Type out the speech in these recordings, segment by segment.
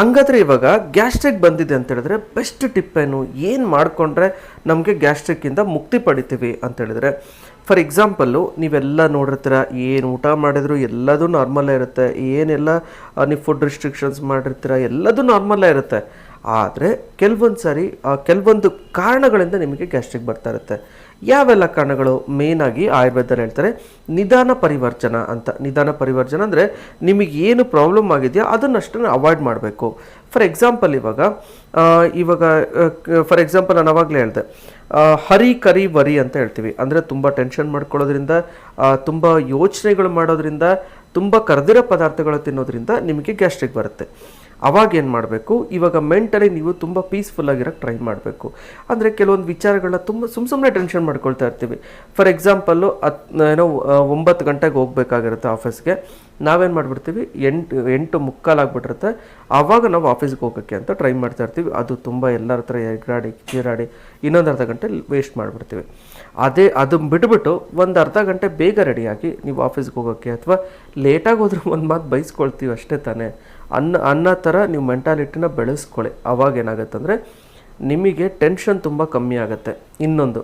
ಹಂಗಾದ್ರೆ ಇವಾಗ ಗ್ಯಾಸ್ಟ್ರಿಕ್ ಬಂದಿದೆ ಅಂತ ಹೇಳಿದ್ರೆ ಬೆಸ್ಟ್ ಟಿಪ್ ಏನು? ಏನು ಮಾಡಿಕೊಂಡ್ರೆ ನಮಗೆ ಗ್ಯಾಸ್ಟ್ರಿಕ್ಕಿಂದ ಮುಕ್ತಿ ಪಡಿತೀವಿ ಅಂತ ಹೇಳಿದ್ರೆ, ಫಾರ್ ಎಕ್ಸಾಂಪಲ್ಲು ನೀವೆಲ್ಲ ನೋಡಿರ್ತೀರ, ಏನು ಊಟ ಮಾಡಿದ್ರು ಎಲ್ಲದೂ ನಾರ್ಮಲ್ಲೇ ಇರುತ್ತೆ, ಏನೆಲ್ಲ ನೀವು ಫುಡ್ ರಿಸ್ಟ್ರಿಕ್ಷನ್ಸ್ ಮಾಡಿರ್ತೀರ, ಎಲ್ಲದೂ ನಾರ್ಮಲ್ಲೇ ಇರುತ್ತೆ. ಆದರೆ ಕೆಲವೊಂದು ಸಾರಿ ಕೆಲವೊಂದು ಕಾರಣಗಳಿಂದ ನಿಮಗೆ ಗ್ಯಾಸ್ಟ್ರಿಕ್ ಬರ್ತಾ ಇರುತ್ತೆ. ಯಾವೆಲ್ಲ ಕಾರಣಗಳು? ಮೇಯ್ನಾಗಿ ಆಗಿ ಆಯುರ್ವೇದದಲ್ಲಿ ಹೇಳ್ತಾರೆ, ನಿಧಾನ ಪರಿವರ್ಜನ ಅಂತ. ನಿಧಾನ ಪರಿವರ್ಜನ ಅಂದರೆ ನಿಮಗೆ ಏನು ಪ್ರಾಬ್ಲಮ್ ಆಗಿದೆಯೋ ಅದನ್ನಷ್ಟನ್ನು ಅವಾಯ್ಡ್ ಮಾಡಬೇಕು. ಫಾರ್ ಎಕ್ಸಾಂಪಲ್ ಇವಾಗ ಇವಾಗ ಫಾರ್ ಎಕ್ಸಾಂಪಲ್ ನಾನು ಅವಾಗಲೇ ಹೇಳಿದೆ ಹರಿ ಕರಿ ವರಿ ಅಂತ ಹೇಳ್ತೀವಿ. ಅಂದರೆ ತುಂಬ ಟೆನ್ಷನ್ ಮಾಡ್ಕೊಳ್ಳೋದ್ರಿಂದ ತುಂಬ ಯೋಚನೆಗಳು ಮಾಡೋದ್ರಿಂದ, ತುಂಬ ಕರೆದಿರೋ ಪದಾರ್ಥಗಳು ತಿನ್ನೋದ್ರಿಂದ ನಿಮಗೆ ಗ್ಯಾಸ್ಟ್ರಿಕ್ ಬರುತ್ತೆ. ಅವಾಗ ಏನು ಮಾಡಬೇಕು? ಇವಾಗ ಮೆಂಟಲಿ ನೀವು ತುಂಬ ಪೀಸ್ಫುಲ್ ಆಗಿರೋಕ್ಕೆ ಟ್ರೈ ಮಾಡಬೇಕು. ಅಂದರೆ ಕೆಲವೊಂದು ವಿಚಾರಗಳನ್ನ ತುಂಬ ಸುಮ್ಮ ಸುಮ್ಮನೆ ಟೆನ್ಷನ್ ಮಾಡ್ಕೊಳ್ತಾ ಇರ್ತೀವಿ. ಫಾರ್ ಎಕ್ಸಾಂಪಲ್ಲು ಹತ್, ಏನೋ ಒಂಬತ್ತು ಗಂಟೆಗೆ ಹೋಗ್ಬೇಕಾಗಿರುತ್ತೆ ಆಫೀಸ್ಗೆ ನಾವೇನು ಮಾಡಿಬಿಡ್ತೀವಿ? ಎಂಟು ಎಂಟು ಮುಕ್ಕಾಲಾಗ್ಬಿಟ್ಟಿರುತ್ತೆ ಆವಾಗ ನಾವು ಆಫೀಸ್ಗೆ ಹೋಗೋಕ್ಕೆ ಅಂತ ಟ್ರೈ ಮಾಡ್ತಾ ಇರ್ತೀವಿ. ಅದು ತುಂಬ ಎಲ್ಲರ ಹತ್ರ ಎಗ್ರಾಡಿ ಚೀರಾಡಿ ಇನ್ನೊಂದು ಅರ್ಧ ಗಂಟೆ ವೇಸ್ಟ್ ಮಾಡಿಬಿಡ್ತೀವಿ. ಅದೇ ಅದನ್ನು ಬಿಟ್ಬಿಟ್ಟು ಒಂದು ಅರ್ಧ ಗಂಟೆ ಬೇಗ ರೆಡಿಯಾಗಿ ನೀವು ಆಫೀಸ್ಗೆ ಹೋಗೋಕ್ಕೆ ಅಥವಾ ಲೇಟಾಗಿ ಹೋದ್ರೆ ಒಂದು ಮಾತು ಬೈಸ್ಕೊಳ್ತೀವಿ ಅಷ್ಟೇ ತಾನೇ. ಅನ್ನ, ಅನ್ನೋ ಥರ ನೀವು ಮೆಂಟಾಲಿಟಿನ ಬೆಳೆಸ್ಕೊಳ್ಳಿ. ಅವಾಗ ಏನಾಗುತ್ತೆ ಅಂದರೆ ನಿಮಗೆ ಟೆನ್ಷನ್ ತುಂಬ ಕಮ್ಮಿ ಆಗುತ್ತೆ. ಇನ್ನೊಂದು,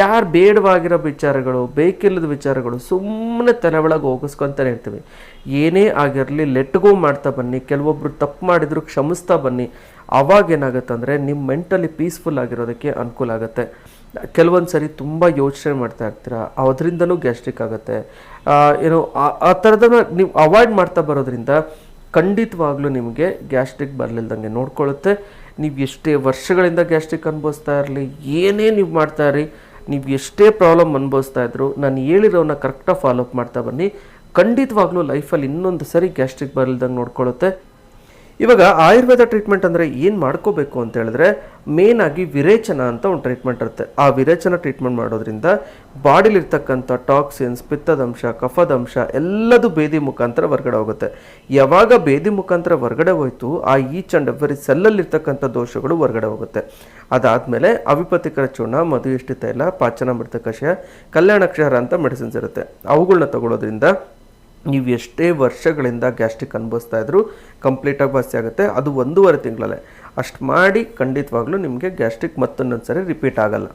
ಯಾರು ಬೇಡವಾಗಿರೋ ವಿಚಾರಗಳು, ಬೇಕಿಲ್ಲದ ವಿಚಾರಗಳು ಸುಮ್ಮನೆ ತಲೆ ಒಳಗೆ ಹೋಗಿಸ್ಕೊತಾನೆ ಇರ್ತೀವಿ. ಏನೇ ಆಗಿರಲಿ ಲೆಟ್ಗೋ ಮಾಡ್ತಾ ಬನ್ನಿ, ಕೆಲವೊಬ್ರು ತಪ್ಪು ಮಾಡಿದ್ರು ಕ್ಷಮಿಸ್ತಾ ಬನ್ನಿ. ಅವಾಗ ಏನಾಗುತ್ತೆ ಅಂದರೆ ನಿಮ್ಮ ಮೆಂಟಲಿ ಪೀಸ್ಫುಲ್ ಆಗಿರೋದಕ್ಕೆ ಅನುಕೂಲ ಆಗುತ್ತೆ. ಕೆಲವೊಂದು ಸರಿ ತುಂಬ ಯೋಚನೆ ಮಾಡ್ತಾ ಇರ್ತೀರ, ಅದರಿಂದನೂ ಗ್ಯಾಸ್ಟ್ರಿಕ್ ಆಗುತ್ತೆ. ಏನು, ಆ ಥರದನ್ನ ನೀವು ಅವಾಯ್ಡ್ ಮಾಡ್ತಾ ಬರೋದ್ರಿಂದ ಖಂಡಿತವಾಗ್ಲೂ ನಿಮಗೆ ಗ್ಯಾಸ್ಟ್ರಿಕ್ ಬರಲಿಲ್ದಂಗೆ ನೋಡ್ಕೊಳ್ಳುತ್ತೆ. ನೀವು ಎಷ್ಟೇ ವರ್ಷಗಳಿಂದ ಗ್ಯಾಸ್ಟ್ರಿಕ್ ಅನುಭವಿಸ್ತಾ ಇರಲಿ, ಏನೇ ನೀವು ಮಾಡ್ತಾ ಇರಿ ನೀವು ಎಷ್ಟೇ ಪ್ರಾಬ್ಲಮ್ ಅನುಭವಿಸ್ತಾ ಇದ್ರು ನಾನು ಹೇಳಿರೋನ ಕರೆಕ್ಟಾಗಿ ಫಾಲೋಅಪ್ ಮಾಡ್ತಾ ಬನ್ನಿ. ಖಂಡಿತವಾಗ್ಲೂ ಲೈಫಲ್ಲಿ ಇನ್ನೊಂದು ಸರಿ ಗ್ಯಾಸ್ಟ್ರಿಕ್ ಬರಲ್ದಂಗೆ ನೋಡ್ಕೊಳ್ಳುತ್ತೆ. ಇವಾಗ ಆಯುರ್ವೇದ ಟ್ರೀಟ್ಮೆಂಟ್ ಅಂದರೆ ಏನು ಮಾಡ್ಕೋಬೇಕು ಅಂತ ಹೇಳಿದ್ರೆ ಮೇನ್ ಆಗಿ ವಿರೇಚನ ಅಂತ ಒಂದು ಟ್ರೀಟ್ಮೆಂಟ್ ಇರುತ್ತೆ. ಆ ವಿರೇಚನ ಟ್ರೀಟ್ಮೆಂಟ್ ಮಾಡೋದ್ರಿಂದ ಬಾಡಿಲಿರ್ತಕ್ಕಂಥ ಟಾಕ್ಸಿನ್ಸ್ ಪಿತ್ತದಂಶ, ಕಫದಂಶ ಎಲ್ಲದೂ ಬೇದಿ ಮುಖಾಂತರ ಹೊರಗಡೆ ಹೋಗುತ್ತೆ. ಯಾವಾಗ ಬೇದಿ ಮುಖಾಂತರ ಹೊರಗಡೆ ಹೋಯಿತು, ಆ ಈಚ್ ಆ್ಯಂಡ್ ಎವ್ರಿ ಸೆಲ್ಲಲ್ಲಿರ್ತಕ್ಕಂಥ ದೋಷಗಳು ಹೊರಗಡೆ ಹೋಗುತ್ತೆ. ಅದಾದಮೇಲೆ ಅವಿಪತಿಕರ ಚೂರ್ಣ ಮಧು ಪಾಚನ ತೈಲ ಪಾಚನಾಮೃತ ಕಷಾಯ ಅಂತ ಮೆಡಿಸಿನ್ಸ್ ಇರುತ್ತೆ. ಅವುಗಳನ್ನ ತಗೊಳ್ಳೋದ್ರಿಂದ ನೀವು ಎಷ್ಟೇ ವರ್ಷಗಳಿಂದ ಗ್ಯಾಸ್ಟ್ರಿಕ್ ಅನುಭವಿಸ್ತಾ ಇದ್ರು ಕಂಪ್ಲೀಟಾಗಿ ವಾಸಿ ಆಗುತ್ತೆ. ಅದು ಒಂದೂವರೆ ತಿಂಗಳಲ್ಲೇ. ಅಷ್ಟು ಮಾಡಿ ಖಂಡಿತವಾಗ್ಲೂ ನಿಮಗೆ ಗ್ಯಾಸ್ಟ್ರಿಕ್ ಮತ್ತೊಂದೊಂದು ಸರಿ ರಿಪೀಟ್ ಆಗಲ್ಲ.